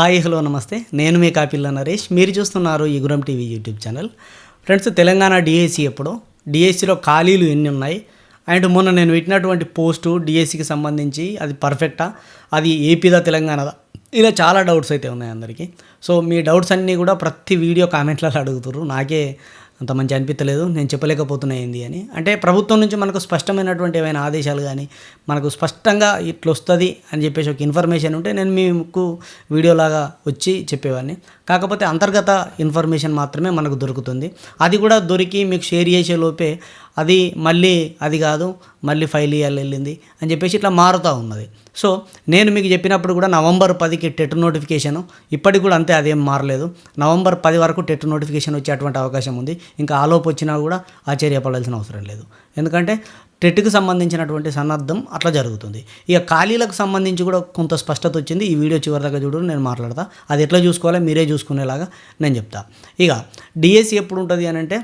Hi hello నమస్తే. నేను మీ కాపిల్ల నరేష్. మీరు చూస్తున్నారు ఈ Guram TV YouTube channel. Friends Telangana DSC ఎప్పుడు? డిఎస్సిలో ఖాళీలు ఎన్ని ఉన్నాయి? అండ్ మొన్న నేను పెట్టినటువంటి పోస్టు డిఎస్సికి సంబంధించి అది పర్ఫెక్టా? అది ఏపీదా తెలంగాణదా? ఇలా చాలా డౌట్స్ అయితే ఉన్నాయి అందరికీ. సో మీ డౌట్స్ అన్నీ కూడా ప్రతి వీడియో కామెంట్లలో అడుగుతారు నాకే అంత మంచి అనిపించలేదు నేను చెప్పలేకపోతున్నా ఏంది అని. అంటే ప్రభుత్వం నుంచి మనకు స్పష్టమైనటువంటి ఏమైనా ఆదేశాలు కానీ మనకు స్పష్టంగా ఇట్లా వస్తుంది అని చెప్పేసి ఒక ఇన్ఫర్మేషన్ ఉంటే నేను మీకు వీడియోలాగా వచ్చి చెప్పేవాడిని. కాకపోతే అంతర్గత ఇన్ఫర్మేషన్ మాత్రమే మనకు దొరుకుతుంది. అది కూడా దొరికి మీకు షేర్ చేసే లోపే అది మళ్ళీ అది కాదు మళ్ళీ ఫైల్ ఇయర్లు వెళ్ళింది అని చెప్పేసి ఇట్లా మారుతూ ఉన్నది. సో నేను మీకు చెప్పినప్పుడు కూడా నవంబర్ పదికి టెట్ నోటిఫికేషన్ ఇప్పటికి కూడా అంతే అదేం మారలేదు. నవంబర్ పది వరకు టెట్ నోటిఫికేషన్ వచ్చేటువంటి అవకాశం ఉంది. ఇంకా ఆలోపు వచ్చినా కూడా ఆశ్చర్యపడాల్సిన అవసరం లేదు. ఎందుకంటే టెట్కి సంబంధించినటువంటి సన్నద్ధం అట్లా జరుగుతుంది. ఇక ఖాళీలకు సంబంధించి కూడా కొంత స్పష్టత వచ్చింది. ఈ వీడియో చివరి దాకా చూడు నేను మాట్లాడతా. అది ఎట్లా చూసుకోవాలో మీరే చూసుకునేలాగా నేను చెప్తా. ఇక డిఎస్సి ఎప్పుడు ఉంటుంది అని అంటే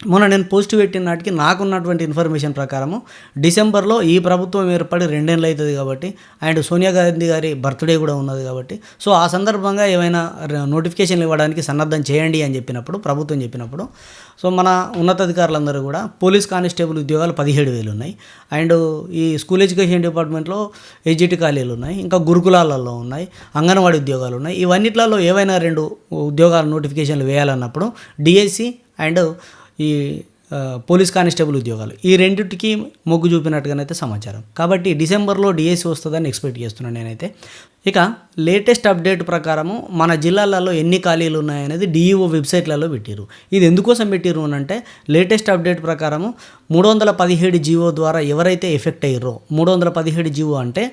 మొన్న నేను పోస్ట్ పెట్టిన నాటికి నాకున్నటువంటి ఇన్ఫర్మేషన్ ప్రకారము డిసెంబర్లో ఈ ప్రభుత్వం ఏర్పడి రెండేళ్ళు అవుతుంది కాబట్టి అండ్ సోనియా గాంధీ గారి బర్త్డే కూడా ఉన్నది కాబట్టి సో ఆ సందర్భంగా ఏమైనా నోటిఫికేషన్లు ఇవ్వడానికి సన్నద్ధం చేయండి అని చెప్పినప్పుడు ప్రభుత్వం చెప్పినప్పుడు సో మన ఉన్నతాధికారులందరూ కూడా పోలీస్ కానిస్టేబుల్ ఉద్యోగాలు పదిహేడు వేలు ఉన్నాయి అండ్ ఈ స్కూల్ ఎడ్యుకేషన్ డిపార్ట్మెంట్లో ఎడ్జిటి ఖాళీలు ఉన్నాయి ఇంకా గురుకులాలలో ఉన్నాయి అంగన్వాడీ ఉద్యోగాలు ఉన్నాయి. ఇవన్నిట్లలో ఏవైనా రెండు ఉద్యోగాల నోటిఫికేషన్లు వేయాలన్నప్పుడు డిఎస్సి అండ్ ఈ పోలీస్ కానిస్టేబుల్ ఉద్యోగాలు. ఈ రెండింటికి మొగ్గు చూపినట్టుగానైతే సమాచారం. కాబట్టి డిసెంబర్లో డిఎస్సి వస్తుందని ఎక్స్పెక్ట్ చేస్తున్నాను నేనైతే. ఇక లేటెస్ట్ అప్డేట్ ప్రకారము మన జిల్లాలలో ఎన్ని ఖాళీలు ఉన్నాయనేది డిఈఓ వెబ్సైట్లలో పెట్టారు ఇది ఎందుకోసం పెట్టారు అంటే లేటెస్ట్ అప్డేట్ ప్రకారము మూడు వందల పదిహేడు జీవో ద్వారా ఎవరైతే ఎఫెక్ట్ అయ్యారో మూడు వందల పదిహేడు జీవో అంటే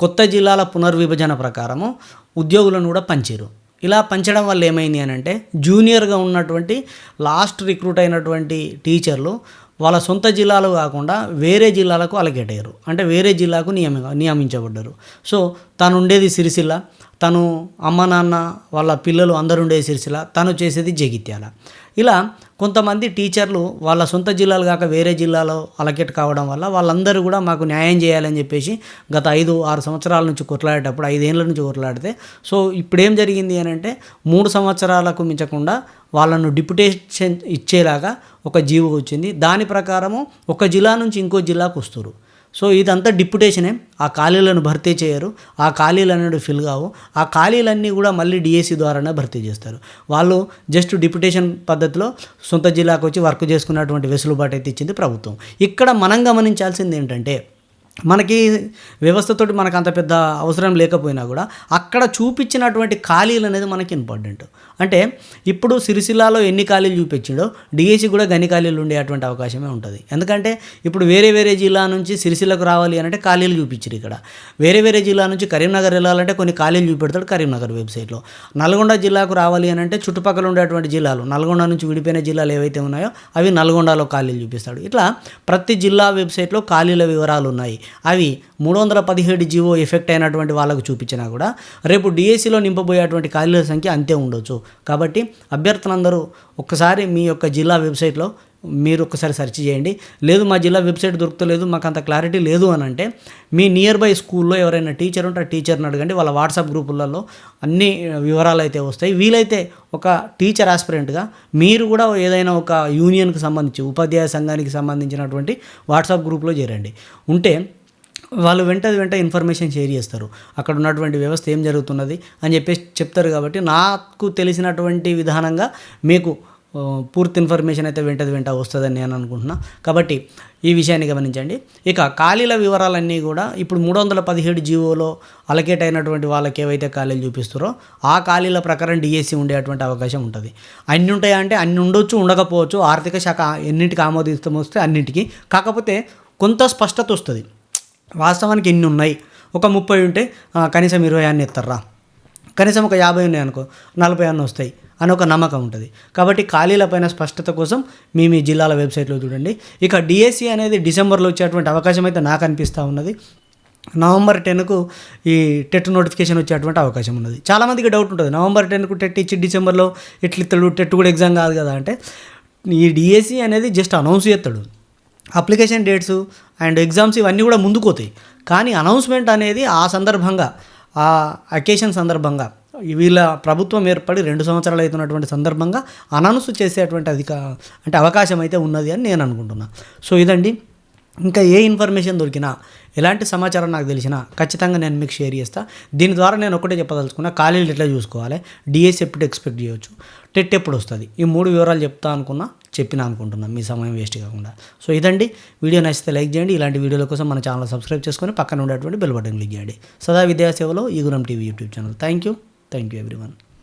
కొత్త జిల్లాల పునర్విభజన ప్రకారము ఉద్యోగులను కూడా పంచారు ఇలా పంచడం వల్ల ఏమైంది అని అంటే జూనియర్గా ఉన్నటువంటి లాస్ట్ రిక్రూట్ అయినటువంటి టీచర్లు వాళ్ళ సొంత జిల్లాలు కాకుండా వేరే జిల్లాలకు అలకేట్ అయ్యారు అంటే వేరే జిల్లాకు నియమ నియమించబడ్డారు. సో తను ఉండేది సిరిసిల్ల తను అమ్మ నాన్న వాళ్ళ పిల్లలు అందరు ఉండేది సిరిసిల్ల తను చేసేది జగిత్యాల. ఇలా కొంతమంది టీచర్లు వాళ్ళ సొంత జిల్లాలు కాక వేరే జిల్లాలో అలకెట్ కావడం వల్ల వాళ్ళందరూ కూడా మాకు న్యాయం చేయాలని చెప్పేసి గత ఐదు ఆరు సంవత్సరాల నుంచి కొట్లాడేటప్పుడు ఐదేళ్ళ నుంచి కొట్లాడితే సో ఇప్పుడేం జరిగింది అని అంటే మూడు సంవత్సరాలకు మించకుండా వాళ్ళను డిప్యుటేషన్ ఇచ్చేలాగా ఒక జీవో వచ్చింది. దాని ప్రకారము ఒక జిల్లా నుంచి ఇంకో జిల్లాకు వస్తారు సో ఇదంతా డిప్యుటేషనే. ఆ ఖాళీలను భర్తీ చేయరు. ఆ ఖాళీలు అనేవి ఫిల్ కావు. ఆ ఖాళీలన్నీ కూడా మళ్ళీ డిఎస్సి ద్వారానే భర్తీ చేస్తారు. వాళ్ళు జస్ట్ డిప్యుటేషన్ పద్ధతిలో సొంత జిల్లాకు వచ్చి వర్క్ చేసుకున్నటువంటి వెసులుబాటు అయితే ఇచ్చింది ప్రభుత్వం. ఇక్కడ మనం గమనించాల్సింది ఏంటంటే మనకి వ్యవస్థతోటి మనకు అంత పెద్ద అవసరం లేకపోయినా కూడా అక్కడ చూపించినటువంటి ఖాళీలు అనేది మనకి ఇంపార్టెంట్ అంటే ఇప్పుడు సిరిసిల్లాలో ఎన్ని ఖాళీలు చూపించిండో డిఎస్సి కూడా గని ఖాళీలు ఉండేటువంటి అవకాశమే ఉంటుంది. ఎందుకంటే ఇప్పుడు వేరే వేరే జిల్లా నుంచి సిరిసిల్లకు రావాలి అని అంటే ఖాళీలు చూపించారు ఇక్కడ. వేరే వేరే జిల్లా నుంచి కరీంనగర్ వెళ్ళాలంటే కొన్ని ఖాళీలు చూపెడతాడు కరీంనగర్ వెబ్సైట్లో నల్గొండ జిల్లాకు రావాలి అని అంటే చుట్టుపక్కల ఉండేటువంటి జిల్లాలు నల్గొండ నుంచి విడిపోయిన జిల్లాలు ఏవైతే ఉన్నాయో అవి నల్గొండలో ఖాళీలు చూపిస్తాడు. ఇట్లా ప్రతి జిల్లా వెబ్సైట్లో ఖాళీల వివరాలు ఉన్నాయి. అవి మూడు వందల పదిహేడు జీవో ఎఫెక్ట్ అయినటువంటి వాళ్ళకు చూపించినా కూడా రేపు డిఎస్సిలో నింపబోయేటువంటి ఖాళీల సంఖ్య అంతే ఉండొచ్చు. కాబట్టి అభ్యర్థులందరూ ఒక్కసారి మీ యొక్క జిల్లా వెబ్సైట్లో మీరు ఒక్కసారి సెర్చ్ చేయండి. లేదు మా జిల్లా వెబ్సైట్ దొరుకుతలేదు మాకు అంత క్లారిటీ లేదు అని అంటే మీ నియర్ బై స్కూల్లో ఎవరైనా టీచర్ ఉంటే ఆ టీచర్ని అడగండి. వాళ్ళ వాట్సాప్ గ్రూపులలో అన్ని వివరాలు అయితే వస్తాయి. వీలైతే ఒక టీచర్ ఆస్పిరెంట్గా మీరు కూడా ఏదైనా ఒక యూనియన్కి సంబంధించి ఉపాధ్యాయ సంఘానికి సంబంధించినటువంటి వాట్సాప్ గ్రూప్లో చేరండి. ఉంటే వాళ్ళు వెంటది వెంట ఇన్ఫర్మేషన్ షేర్ చేస్తారు. అక్కడ ఉన్నటువంటి వ్యవస్థ ఏం జరుగుతున్నది అని చెప్పేసి చెప్తారు కాబట్టి నాకు తెలిసినటువంటి విధానంగా మీకు పూర్తి ఇన్ఫర్మేషన్ అయితే వెంటది వెంట వస్తుందని నేను అనుకుంటున్నా. కాబట్టి ఈ విషయాన్ని గమనించండి. ఇక ఖాళీల వివరాలన్నీ కూడా ఇప్పుడు మూడు వందల పదిహేడు జీవోలో అలకేట్ అయినటువంటి వాళ్ళకి ఏవైతే ఖాళీలు చూపిస్తారో ఆ ఖాళీల ప్రకారం డిఎస్సి ఉండేటువంటి అవకాశం ఉంటుంది. అన్ని ఉంటాయా అంటే అన్ని ఉండొచ్చు ఉండకపోవచ్చు. ఆర్థిక శాఖ ఎన్నింటికి ఆమోదిస్తాం వస్తే అన్నింటికి. కాకపోతే కొంత స్పష్టత వస్తుంది. వాస్తవానికి ఎన్ని ఉన్నాయి? ఒక ముప్పై ఉంటే కనీసం ఇరవై అన్ని ఇస్తారా కనీసం ఒక యాభై ఉన్నాయి అనుకో నలభై అన్న వస్తాయి అని ఒక నమ్మకం ఉంటుంది. కాబట్టి ఖాళీలపైన స్పష్టత కోసం మీ మీ జిల్లాల వెబ్సైట్లో చూడండి. ఇక డిఎస్సి అనేది డిసెంబర్లో వచ్చేటువంటి అవకాశం అయితే నాకు అనిపిస్తూ ఉన్నది. నవంబర్ టెన్కు ఈ టెట్ నోటిఫికేషన్ వచ్చేటువంటి అవకాశం ఉన్నది. చాలామందికి డౌట్ ఉంటుంది. నవంబర్ టెన్కు టెట్ ఇచ్చి డిసెంబర్లో ఎట్లు ఇస్తాడు టెట్ కూడా ఎగ్జామ్ కాదు కదా అంటే ఈ డిఎస్సి అనేది జస్ట్ అనౌన్స్ చేస్తాడు అప్లికేషన్ డేట్స్ అండ్ ఎగ్జామ్స్ ఇవన్నీ కూడా ముందుకు పోతాయి. కానీ అనౌన్స్మెంట్ అనేది ఆ సందర్భంగా ఆ అకేషన్ సందర్భంగా వీళ్ళ ప్రభుత్వం ఏర్పడి రెండు సంవత్సరాలు అవుతున్నటువంటి సందర్భంగా అనౌన్స్ చేసేటువంటి అధిక అంటే అవకాశం అయితే ఉన్నది అని నేను అనుకుంటున్నా. సో ఇదండి. ఇంకా ఏ ఇన్ఫర్మేషన్ దొరికినా ఎలాంటి సమాచారం నాకు తెలిసినా ఖచ్చితంగా నేను మీకు షేర్ చేస్తా. దీని ద్వారా నేను ఒకటే చెప్పదలుచుకున్నా ఖాళీలు ఎట్లా చూసుకోవాలి? డిఎస్ ఎప్పుడు ఎక్స్పెక్ట్ చేయొచ్చు? టెట్ ఎప్పుడు వస్తుంది? ఈ మూడు వివరాలు చెప్తా అనుకున్నా చెప్పిన అనుకుంటున్నాను మీ సమయం వేస్ట్ కాకుండా. సో ఇదండి. వీడియో నచ్చితే లైక్ చేయండి. ఇలాంటి వీడియోల కోసం మన ఛానల్ సబ్స్క్రైబ్ చేసుకొని పక్కన ఉండేటువంటి బెల్ బటన్ క్లిక్ చేయండి. సదా విద్యాసేవలో ఈ Guram TV YouTube channel. Thank you thank you everyone.